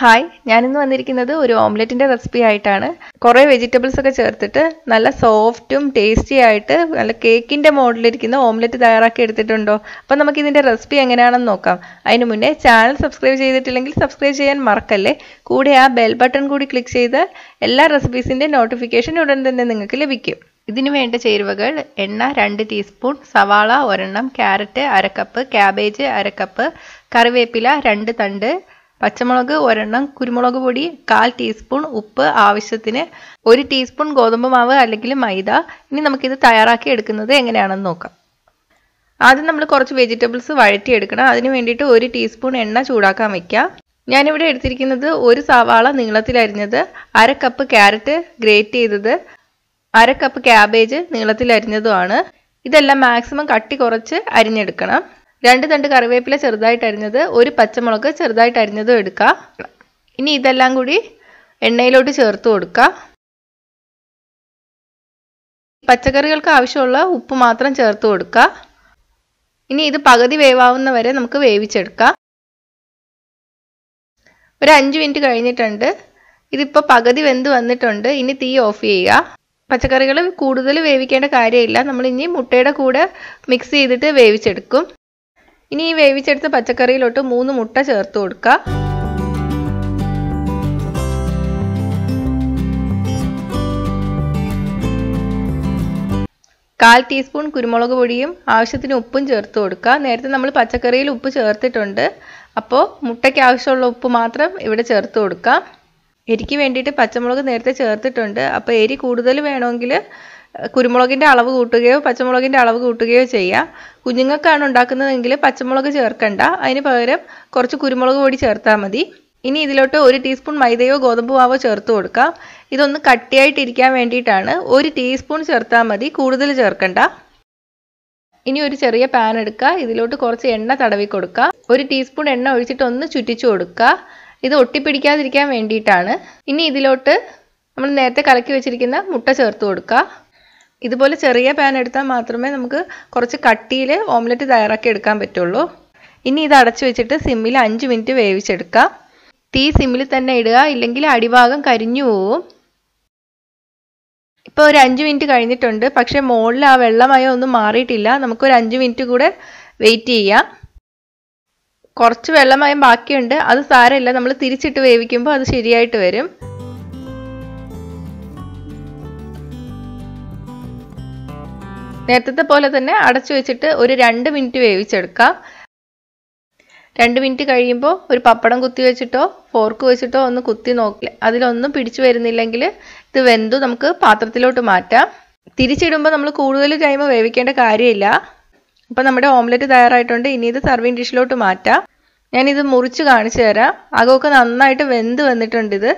Hi ഞാനിന്ന് വന്നിരിക്കുന്നത് ഒരു ഓംലെറ്റിന്റെ റെസിപ്പി ആയിട്ടാണ്. കുറേ വെജിറ്റബിൾസ് ഒക്കെ ചേർത്തിട്ട് നല്ല സോഫ്റ്റും ടേസ്റ്റി ആയിട്ട് നല്ല കേക്കിന്റെ മോഡലിരിക്കുന്ന ഓംലെറ്റ് തയ്യാറാക്കി എടുത്തിട്ടുണ്ടോ? അപ്പം നമുക്ക് ഇതിന്റെ റെസിപ്പി എങ്ങനെയാണെന്ന് നോക്കാം. അതിന് മുന്നേ ചാനൽ സബ്സ്ക്രൈബ് ചെയ്തിട്ടില്ലെങ്കിൽ സബ്സ്ക്രൈബ് ചെയ്യാൻ മറക്കല്ലേ? കൂടെ ആ ബെൽ ബട്ടൺ കൂടി ക്ലിക്ക് ചെയ്താൽ എല്ലാ റെസിപ്പീസിന്റെ നോട്ടിഫിക്കേഷൻ ഉടൻ തന്നെ നിങ്ങൾക്ക് ലഭിക്കും. ഇതിനു വേണ്ട ചേരുവകൾ എണ്ണ രണ്ട് ടീസ്പൂൺ സവാള ഒരെണ്ണം ക്യാരറ്റ് അരക്കപ്പ് ക്യാബേജ് അരക്കപ്പ് കറിവേപ്പില രണ്ട് തണ്ട് പച്ചമുളക് ഒരെണ്ണം കുരുമുളക് പൊടി കാൽ ടീസ്പൂൺ ഉപ്പ് ആവശ്യത്തിന് ഒരു ടീസ്പൂൺ ഗോതമ്പ് മാവ് അല്ലെങ്കിൽ മൈദ. ഇനി നമുക്കിത് തയ്യാറാക്കി എടുക്കുന്നത് എങ്ങനെയാണെന്ന് നോക്കാം. ആദ്യം നമ്മൾ കുറച്ച് വെജിറ്റബിൾസ് വഴറ്റിയെടുക്കണം. അതിന് വേണ്ടിയിട്ട് ഒരു ടീസ്പൂൺ എണ്ണ ചൂടാക്കാൻ വയ്ക്കാം ഞാനിവിടെ എടുത്തിരിക്കുന്നത് ഒരു സവാള നീളത്തിലരിഞ്ഞത് അര കപ്പ് ക്യാരറ്റ് ഗ്രേറ്റ് ചെയ്തത് അര കപ്പ് ക്യാബേജ് നീളത്തിലരിഞ്ഞതുമാണ് ഇതെല്ലാം മാക്സിമം കട്ടി കുറച്ച് അരിഞ്ഞെടുക്കണം. രണ്ട് തണ്ട് കറിവേപ്പില ചെറുതായിട്ട് അരിഞ്ഞത് ഒരു പച്ചമുളക് ചെറുതായിട്ട് അരിഞ്ഞതും എടുക്കുക ഇനി ഇതെല്ലാം കൂടി എണ്ണയിലോട്ട് ചേർത്ത് കൊടുക്കുക പച്ചക്കറികൾക്ക് ആവശ്യമുള്ള ഉപ്പ് മാത്രം ചേർത്ത് കൊടുക്കുക ഇനി ഇത് പകുതി വേവാവുന്ന വരെ നമുക്ക് വേവിച്ചെടുക്കാം. ഒരു അഞ്ച് മിനിറ്റ് കഴിഞ്ഞിട്ടുണ്ട്. ഇതിപ്പോൾ പകുതി വെന്ത് വന്നിട്ടുണ്ട്. ഇനി തീ ഓഫ് ചെയ്യുക. പച്ചക്കറികൾ കൂടുതൽ വേവിക്കേണ്ട കാര്യമില്ല. നമ്മൾ ഇനി മുട്ടയുടെ കൂടെ മിക്സ് ചെയ്തിട്ട് വേവിച്ചെടുക്കും. ഇനി ഈ വേവിച്ചെടുത്ത പച്ചക്കറിയിലോട്ട് മൂന്ന് മുട്ട ചേർത്ത് കൊടുക്കുക കാൽ ടീസ്പൂൺ കുരുമുളക് പൊടിയും ആവശ്യത്തിന് ഉപ്പും ചേർത്ത് കൊടുക്കുക നേരത്തെ നമ്മൾ പച്ചക്കറിയിൽ ഉപ്പ് ചേർത്തിട്ടുണ്ട്. അപ്പോൾ മുട്ടയ്ക്ക് ആവശ്യമുള്ള ഉപ്പ് മാത്രം ഇവിടെ ചേർത്ത് കൊടുക്കുക എരിക്ക് വേണ്ടിയിട്ട് പച്ചമുളക് നേരത്തെ ചേർത്തിട്ടുണ്ട്. അപ്പോൾ എരി കൂടുതൽ വേണമെങ്കിൽ കുരുമുളകിന്റെ അളവ് കൂട്ടുകയോ പച്ചമുളകിന്റെ അളവ് കൂട്ടുകയോ ചെയ്യുക കുഞ്ഞുങ്ങൾക്കാണ് ഉണ്ടാക്കുന്നതെങ്കിൽ പച്ചമുളക് ചേർക്കണ്ട. അതിന് പകരം കുറച്ച് കുരുമുളക് പൊടി ചേർത്താൽ മതി. ഇനി ഇതിലോട്ട് ഒരു ടീസ്പൂൺ മൈദയോ ഗോതമ്പ് മാവോ ചേർത്ത് കൊടുക്കാം. ഇതൊന്ന് കട്ടിയായിട്ടിരിക്കാൻ വേണ്ടിയിട്ടാണ്. ഒരു ടീസ്പൂൺ ചേർത്താൽ മതി. കൂടുതൽ ചേർക്കണ്ട. ഇനി ഒരു ചെറിയ പാൻ എടുക്കുക ഇതിലോട്ട് കുറച്ച് എണ്ണ തടവി കൊടുക്കുക ഒരു ടീസ്പൂൺ എണ്ണ ഒഴിച്ചിട്ട് ഒന്ന് ചുറ്റിച്ചു കൊടുക്കുക ഇത് ഒട്ടിപ്പിടിക്കാതിരിക്കാൻ വേണ്ടിയിട്ടാണ്. ഇനി ഇതിലോട്ട് നമ്മൾ നേരത്തെ കലക്കി വെച്ചിരിക്കുന്ന മുട്ട ചേർത്ത് കൊടുക്കുക ഇതുപോലെ ചെറിയ പാൻ എടുത്താൽ മാത്രമേ നമുക്ക് കുറച്ച് കട്ടിയിൽ ഓംലെറ്റ് തയ്യാറാക്കി എടുക്കാൻ പറ്റുള്ളൂ. ഇനി ഇത് അടച്ചു വെച്ചിട്ട് സിമ്മിൽ അഞ്ച് മിനിറ്റ് വേവിച്ചെടുക്കാം. തീ സിമ്മിൽ തന്നെ ഇടുക ഇല്ലെങ്കിൽ അടിഭാഗം കരിഞ്ഞു പോവും. ഇപ്പോൾ ഒരു അഞ്ച് മിനിറ്റ് കഴിഞ്ഞിട്ടുണ്ട്. പക്ഷേ മുകളിൽ ആ വെള്ളമയോ ഒന്നും മാറിയിട്ടില്ല. നമുക്കൊരു അഞ്ച് മിനിറ്റ് കൂടെ വെയിറ്റ് ചെയ്യാം. കുറച്ച് വെള്ളമയം ബാക്കിയുണ്ട്. അത് സാരമില്ല. നമ്മൾ തിരിച്ചിട്ട് വേവിക്കുമ്പോൾ അത് ശരിയായിട്ട് വരും. നേരത്തെ പോലെ തന്നെ അടച്ചു വെച്ചിട്ട് ഒരു രണ്ട് മിനിറ്റ് വേവിച്ചെടുക്കാം രണ്ട് മിനിറ്റ് കഴിയുമ്പോൾ ഒരു പപ്പടം കുത്തി വെച്ചിട്ടോ ഫോർക്ക് വെച്ചിട്ടോ ഒന്ന് കുത്തി നോക്കി അതിലൊന്നും പിടിച്ചു വരുന്നില്ലെങ്കിൽ ഇത് വെന്തു നമുക്ക് പാത്രത്തിലോട്ട് മാറ്റാം. തിരിച്ചിടുമ്പോൾ നമ്മൾ കൂടുതൽ ടൈം വേവിക്കേണ്ട കാര്യമില്ല. അപ്പോൾ നമ്മുടെ ഓംലെറ്റ് തയ്യാറായിട്ടുണ്ട്. ഇനി ഇത് സർവിങ് ഡിഷിലോട്ട് മാറ്റാം. ഞാനിത് മുറിച്ച് കാണിച്ചു തരാം. അകമൊക്കെ നന്നായിട്ട് വെന്ത് വന്നിട്ടുണ്ട് ഇത്.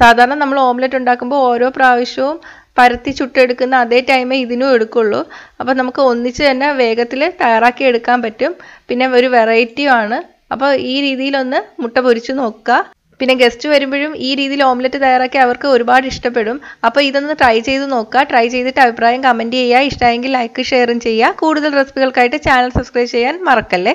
സാധാരണ നമ്മൾ ഓംലെറ്റ് ഉണ്ടാക്കുമ്പോൾ ഓരോ പ്രാവശ്യവും പരത്തി ചുട്ടെടുക്കുന്ന അതേ ടൈമേ ഇതിനും എടുക്കുള്ളൂ. അപ്പോൾ നമുക്ക് ഒന്നിച്ച് തന്നെ വേഗത്തിൽ തയ്യാറാക്കി എടുക്കാൻ പറ്റും. പിന്നെ ഒരു വെറൈറ്റിയുമാണ് അപ്പോൾ ഈ രീതിയിലൊന്ന് മുട്ട പൊരിച്ച് നോക്കുക. പിന്നെ ഗസ്റ്റ് വരുമ്പോഴും ഈ രീതിയിൽ ഓംലെറ്റ് തയ്യാറാക്കി അവർക്ക് ഒരുപാട് ഇഷ്ടപ്പെടും. അപ്പോൾ ഇതൊന്ന് ട്രൈ ചെയ്ത് നോക്കുക. ട്രൈ ചെയ്തിട്ട് അഭിപ്രായം കമന്റ് ചെയ്യുക. ഇഷ്ടമായെങ്കിൽ ലൈക്ക് ഷെയറും ചെയ്യുക. കൂടുതൽ റെസിപ്പികൾക്കായിട്ട് ചാനൽ സബ്സ്ക്രൈബ് ചെയ്യാൻ മറക്കല്ലേ?